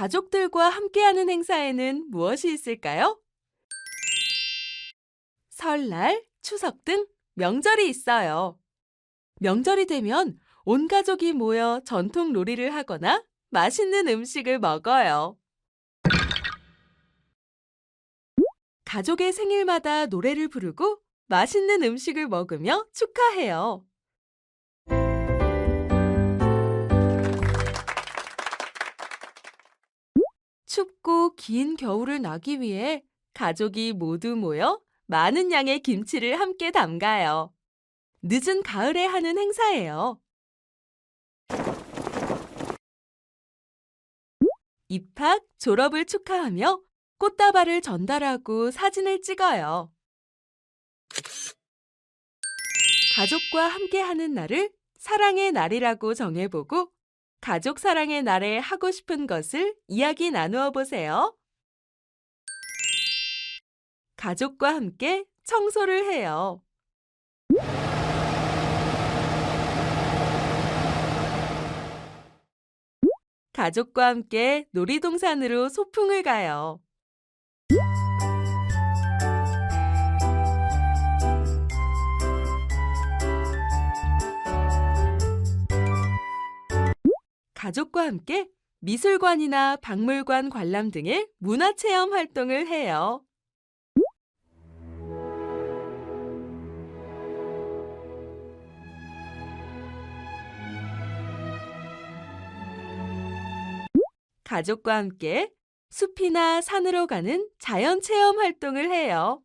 가족들과 함께하는 행사에는 무엇이 있을까요? 설날, 추석 등 명절이 있어요. 명절이 되면 온 가족이 모여 전통 놀이를 하거나 맛있는 음식을 먹어요. 가족의 생일마다 노래를 부르고 맛있는 음식을 먹으며 축하해요. 춥고 긴 겨울을 나기 위해 가족이 모두 모여 많은 양의 김치를 함께 담가요. 늦은 가을에 하는 행사예요. 입학, 졸업을 축하하며 꽃다발을 전달하고 사진을 찍어요. 가족과 함께하는 날을 사랑의 날이라고 정해보고 가족 사랑의 날에 하고 싶은 것을 이야기 나누어 보세요. 가족과 함께 청소를 해요. 가족과 함께 놀이동산으로 소풍을 가요. 가족과 함께 미술관이나 박물관 관람 등의 문화체험 활동을 해요. 가족과 함께 숲이나 산으로 가는 자연 체험 활동을 해요.